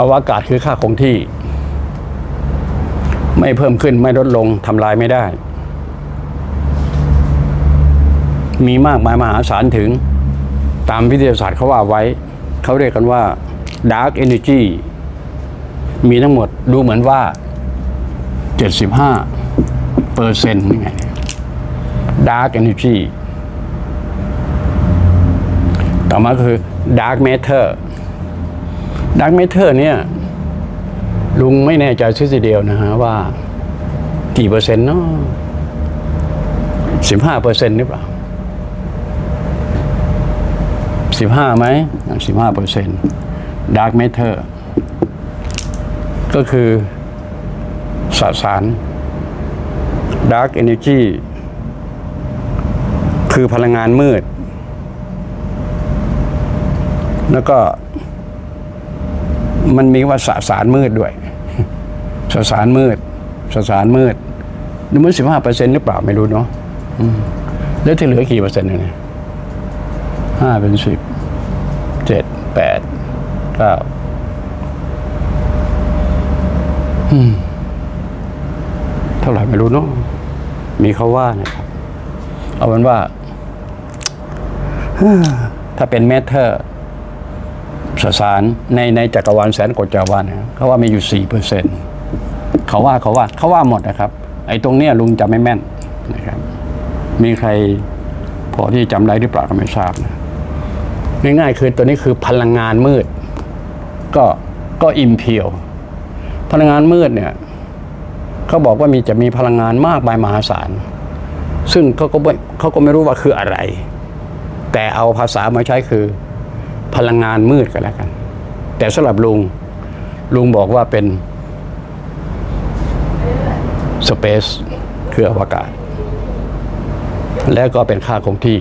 อวกาศคือค่าคงที่ ไม่เพิ่มขึ้นไม่ลดลงทำลายไม่ได้ มีมากมายมหาศาลถึง ตามวิทยาศาสตร์เขาว่าไว้ เขาเรียกกันว่า dark energy มีทั้งหมดดูเหมือนว่า 75เปอร์เซ็นต์ไง dark energy ต่อมาคือ dark matter dark matter เนี่ย ลุงไม่แน่ใจชื่อทีเดียวนะฮะว่า กี่เปอร์เซ็นต์เนาะสิบห้าเปอร์เซ็นต์หรือเปล่าสิบห้าไหมสิบห้าเปอร์เซ็นต์ dark matter ก็คือสสาร dark energy คือพลังงานมืด แล้วก็ มันมีว่าสสารมืดด้วย สสารมืด สสารมืดนี่มันสิบห้าเปอร์เซ็นต์หรือเปล่าไม่รู้เนาะแล้วที่เหลือกี่เปอร์เซ็นต์เนี่ยห้าเป็นสิบเจ็ดแปดเก้าเท่าไหร่ไม่รู้เนาะมีเขาว่านะครับ เอาเป็นว่า ถ้าเป็นเมเทอร์ สสารในในจักรวาลแสนกว่าจักรวาลนะเขาว่ามีอยู่สี่เปอร์เซ็นต์เขาว่าเขาว่าเขาว่าหมดนะครับ ไอ้ตรงเนี้ยลุงจำไม่แม่นนะครับ มีใครพอที่จำได้หรือเปล่าก็ไม่ทราบนะง่ายๆคือตัวนี้คือพลังงานมืด ก็ก็อิมเพียว พลังงานมืดเนี่ยเขาบอกว่ามีจะมีพลังงานมากมายมหาศาลซึ่งเขาก็ไม่เขาก็ไม่รู้ว่าคืออะไร แต่เอาภาษามาใช้คือ ลังงานมืดกันแล้วกัน แต่สำหรับลุง ลุงบอกว่าเป็นสเปซคืออวกาศ และก็เป็นค่าคงที่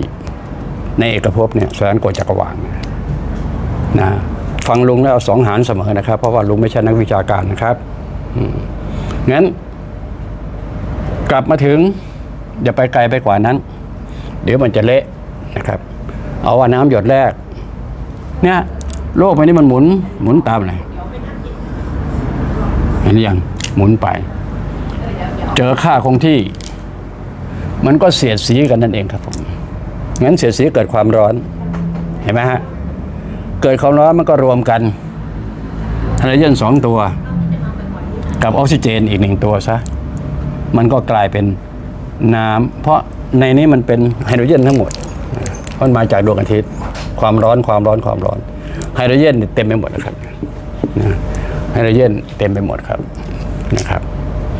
ในเอกภพเนี่ยแสนกว่าจักรวาลนะฟังลุงแล้วเอาสองหารเสมอนะครับ เพราะว่าลุงไม่ใช่นักวิชาการนะครับงั้น กลับมาถึง อย่าไปไกลไปกว่านั้น เดี๋ยวมันจะเละนะครับ เอาว่าน้ำหยดแรก เนี่ยโลกใบนี้มันหมุน หมุนตามอะไรเห็นหรือยังหมุนไป เจอค่าคงที่ มันก็เสียดสีกันนั่นเองครับผมงั้นเสียดสีเกิดความร้อน เห็นไหมฮะเกิดความร้อนมันก็รวมกันไฮโดรเจนสองตัว กับออกซิเจนอีกหนึ่งตัวซะมันก็กลายเป็นน้ำเพราะในนี้มันเป็นไฮโดรเจนทั้งหมดมันมาจากดวงอาทิตย์ ความร้อนความร้อนความร้อนไฮโดรเจนเต็มไปหมดนะครับนะไฮโดรเจนเต็มไปหมดครับนะครับ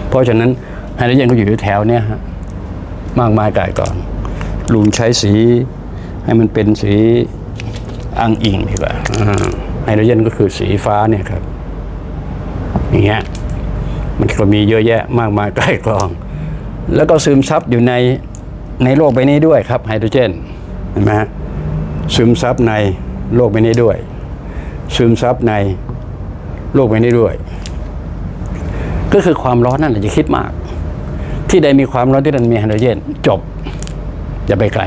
เพราะฉะนั้นไฮโดรเจนก็อยู่แถวเนี้ยฮะมากมายกายกองลุงใช้สีให้มันเป็นสีอังอิงดีกว่าอ่าไฮโดรเจนก็คือสีฟ้าเนี่ยครับอย่างเงี้ยมันก็มีเยอะแยะมากมายกายกอง แล้วก็ซึมซับอยู่ในในโลกใบนี้ด้วยครับไฮโดรเจนเห็นไหมฮะ ซึมซับในโลกใบนี้ด้วย ซึมซับในโลกใบนี้ด้วย ก็คือความร้อนนั่นแหละจะคิดมาก ที่ใดมีความร้อนที่นั่นมีไฮโดรเจนจบอย่าไปไกล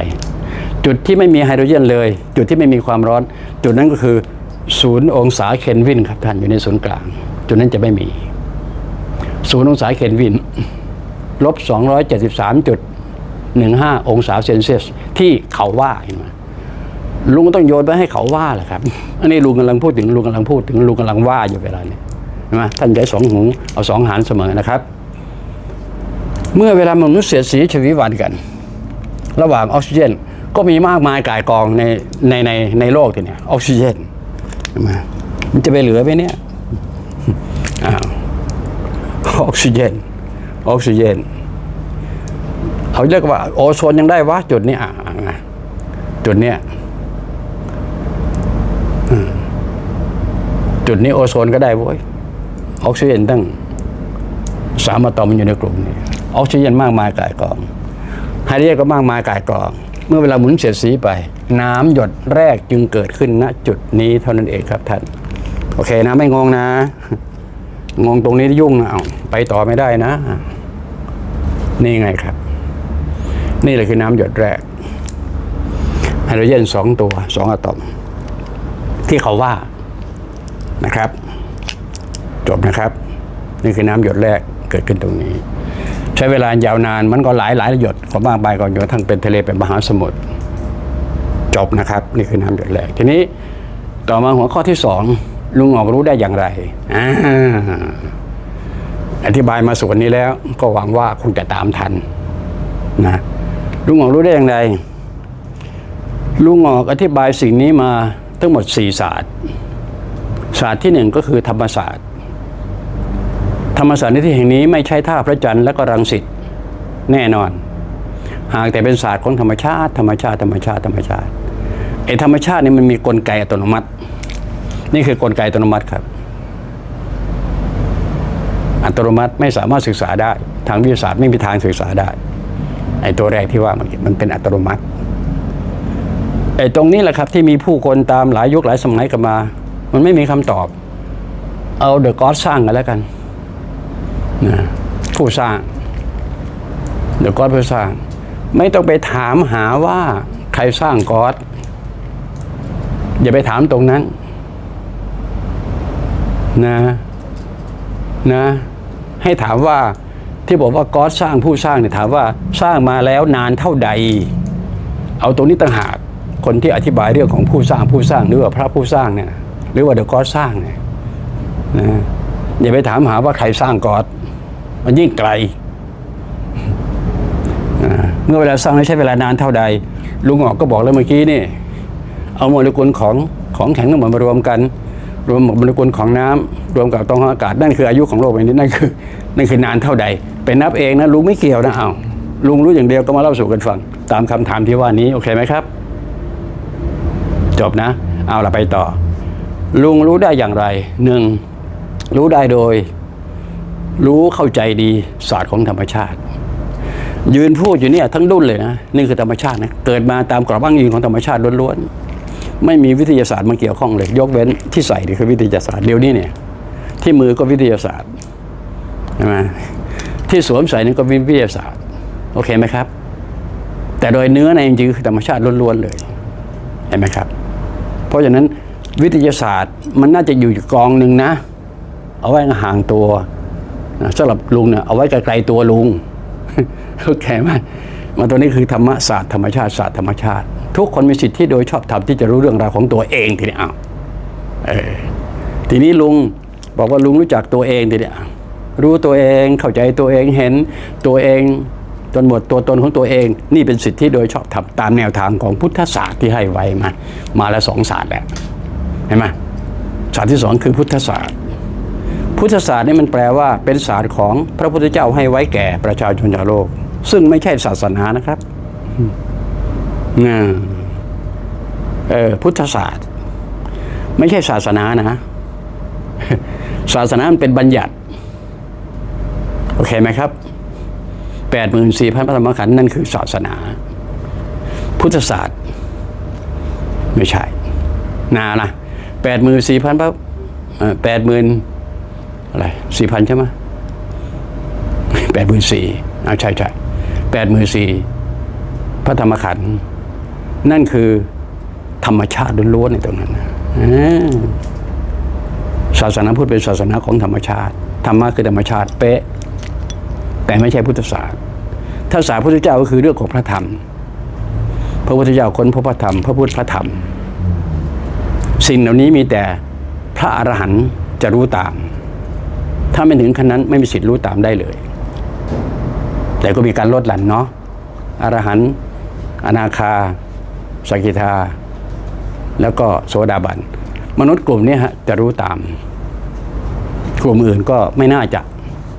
จุดที่ไม่มีไฮโดรเจนเลย จุดที่ไม่มีความร้อน จุดนั้นก็คือศูนย์องศาเคลวินครับท่านอยู่ในศูนย์กลาง จุดนั้นจะไม่มีศูนย์องศาเคลวินลบ273.15 องศาเซนเซียสที่เขาว่าเห็นไหม ลุงก็ต้องโยนไปให้เขาว่าแหละครับ อันนี้ลุงกำลังพูดถึงลุงกำลังพูดถึงลุงกำลังว่าอยู่เวลาเนี้เห็นไหมท่านใช้สองหูเอาสองหารเสมอนะครับ เมื่อเวลามนุษย์เสียสีชีวิตวันกัน ระหว่างออกซิเจนก็มีมากมายกายกองในในในในโลกทีเนี่ยออกซิเจนมันจะไปเหลือไหมเนี่ยอ้าวออกซิเจนออกซิเจนเขาเรียกว่าโอโซนยังได้วะจุดนี้อะจุดเนี้ยอืม จุดนี้โอโซนก็ได้เว้ยออกซิเจนตั้งสามอะตอมอยู่ในกลุ่มนี้ออกซิเจนมากมายกายกองไฮโดรเจนก็มากมายกายกอง เมื่อเวลาหมุนเสียดสีไป น้ำหยดแรกจึงเกิดขึ้นณจุดนี้เท่านั้นเองครับท่านโอเคนะไม่งงนะ งงตรงนี้ยุ่งนะเอาไปต่อไม่ได้นะ นี่ไงครับ นี่แหละคือน้ำหยดแรกไฮโดรเจนสองตัวสองอะตอม ที่เขาว่า นะครับ จบนะครับ นี่คือน้ำหยดแรกเกิดขึ้นตรงนี้ ใช้เวลายาวนานมันก็หลายหลายหยดขอมากไปก่อนจนทั้งเป็นทะเลเป็นมหาสมุทรจบนะครับ นี่คือน้ำหยดแรกทีนี้ต่อมาหัวข้อที่สองลุงออกรู้ได้อย่างไรอ่าอธิบายมาส่วนนี้แล้วก็หวังว่าคงจะตามทันนะลุงออกรู้ได้อย่างไรลุงออกอธิบายสิ่งนี้มาทั้งหมดสี่ศาสตร์ ศาสตร์ที่หนึ่งก็คือธรรมศาสตร์ ธรรมศาสตร์ในที่แห่งนี้ไม่ใช่ท่าพระจันทร์และก็รังสิตแน่นอน หากแต่เป็นศาสตร์ของธรรมชาติ ธรรมชาติ ธรรมชาติธรรมชาติไอ้ธรรมชาตินี่มันมีกลไกอัตโนมัติ นี่คือกลไกอัตโนมัติครับ อัตโนมัติไม่สามารถศึกษาได้ ทางวิทยาศาสตร์ไม่มีทางศึกษาได้ไอ้ตัวแรกที่ว่ามันมันเป็นอัตโนมัติไอ้ตรงนี้แหละครับที่มีผู้คนตามหลายยุคหลายสมัยกันมา มันไม่มีคำตอบ เอาเดอะก็อดสร้างกันแล้วกันนะผู้สร้างเดอะก็อดผู้สร้าง ไม่ต้องไปถามหาว่าใครสร้างก็อดอย่าไปถามตรงนั้น นะนะให้ถามว่าที่บอกว่าก็อดสร้างผู้สร้างเนี่ยถามว่าสร้างมาแล้วนานเท่าใด เอาตรงนี้ต่างหากคนที่อธิบายเรื่องของผู้สร้างผู้สร้างหรือว่าพระผู้สร้างเนี่ย หรือว่าเดอะก็อสร้างเนี่ยนะอย่าไปถามหาว่าใครสร้างก็อดมันยิ่งไกล เมื่อเวลาสร้างใช้เวลานานเท่าใด ลุงออกก็บอกแล้วเมื่อกี้นี่เอาโมเลกุลของของแข็งทั้งหมดมารวมกัน รวมโมเลกุลของน้ำรวมกับตรงอากาศนั่นคืออายุของโลกใบนี้นั่นคือนั่นคือนานเท่าใดเป็นนับเองนะลุงไม่เกี่ยวนะเอาลุงรู้อย่างเดียวก็มาเล่าสู่กันฟัง ตามคำถามที่ว่านี้โอเคไหมครับ จบนะ เอาละไปต่อ ลุงรู้ได้อย่างไรหนึ่งรู้ได้โดย รู้เข้าใจดีศาสตร์ของธรรมชาติ ยืนพูดอยู่เนี่ยทั้งดุนเลยนะนี่คือธรรมชาตินะเกิดมาตามกรอบอ้างอิงของธรรมชาติล้วนๆไม่มีวิทยาศาสตร์มาเกี่ยวข้องเลย ยกเว้นที่ใส่นี่คือวิทยาศาสตร์เดี๋ยวนี้เนี่ยที่มือก็วิทยาศาสตร์ใช่ไหมที่สวมใส่นี่ก็วิทยาศาสตร์ โอเคไหมครับ แต่โดยเนื้อในจริงคือธรรมชาติล้วนๆเลยเห็นไหมครับ เพราะฉะนั้น วิทยาศาสตร์ มันน่าจะอยู่กองหนึ่งนะ เอาไว้ห่างตัวนะสำหรับลุงเนี่ยเอาไว้ไกลๆตัวลุงโอเคไหมมันตัวนี้คือธรรมศาสตร์ธรรมชาติศาสตร์ธรรมชาติ ทุกคนมีสิทธิ์ที่โดยชอบธรรมที่จะรู้เรื่องราวของตัวเองทีนี้อ้าวเออทีนี้ลุงบอกว่าลุงรู้จักตัวเองทีนี้รู้ตัวเองเข้าใจตัวเองเห็นตัวเองจนหมดตัวตนของตัวเอง นี่เป็นสิทธิโดยชอบธรรมตามแนวทางของพุทธศาสตร์ที่ให้ไว้มา มาแล้วสองศาสตร์แหละ เห็นไหมศาสตร์ที่สองคือพุทธศาสตร์ พุทธศาสตร์นี่มันแปลว่าเป็นศาสตร์ของพระพุทธเจ้าให้ไว้แก่ประชาชนชาวโลก ซึ่งไม่ใช่ศาสนานะครับนะเออพุทธศาสตร์ ไม่ใช่ศาสนานะ ศาสนามันเป็นบัญญัติ โอเคไหมครับแปดหมื่นสี่พันพระธรรมขันธ์นั่นคือศาสนา พุทธศาสตร์ ไม่ใช่ นานะ แปดหมื่นสี่พันพระแปดหมื่นอะไรสี่พันใช่ไหมแปดหมื่นสี่เอาใช่ใช่แปดหมื่นสี่พระธรรมขันธ์นั่นคือธรรมชาติล้วนๆในตรงนั้นศาสนาพุทธเป็นศาสนาของธรรมชาติ ธรรมะคือธรรมชาติเป๊ะ แต่ไม่ใช่พุทธศาสตร์ถ้าศาสตร์พุทธเจ้าก็คือเรื่องของพระธรรม พระพุทธเจ้าค้นพบพระธรรม พระพุทธพระธรรม สิ่งเหล่านี้มีแต่พระอรหันต์จะรู้ตาม ถ้าไม่ถึงขั้นนั้นไม่มีสิทธิ์รู้ตามได้เลย แต่ก็มีการลดหลั่นเนาะอรหันต์อนาคาสกิทา แล้วก็โสดาบัน มนุษย์กลุ่มนี้ฮะจะรู้ตาม กลุ่มอื่นก็ไม่น่าจะ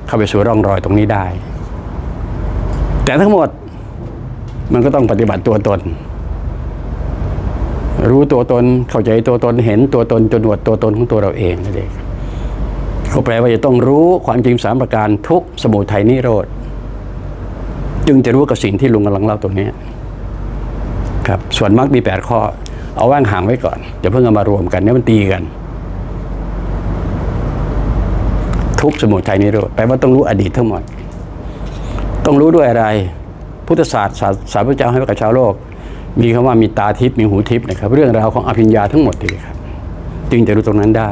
เข้าไปสู่ร่องรอยตรงนี้ได้ แต่ทั้งหมดมันก็ต้องปฏิบัติตัวตน รู้ตัวตนเข้าใจตัวตนเห็นตัวตนจนหวดตัวตนของตัวเราเองนั่นเองก็แปลว่าจะต้องรู้ความจริงสามประการทุกสมุทัยนิโรธจึงจะรู้กับสิ่งที่ลุงกำลังเล่าตรงนี้ครับส่วนมรรคมีแปดข้อ เอาว่างห่างไว้ก่อนอย่าเพิ่งเอามารวมกันเนี่ยมันตีกัน ทุกสมุทัยนิโรธแปลว่าต้องรู้อดีตทั้งหมด ต้องรู้ด้วยอะไร พุทธศาสตร์ศาสตร์พระเจ้าให้กับชาวโลก มีคำว่ามีตาทิพย์มีหูทิพย์นะครับ เรื่องราวของอภิญญาทั้งหมดเลยครับ จึงจะรู้ตรงนั้นได้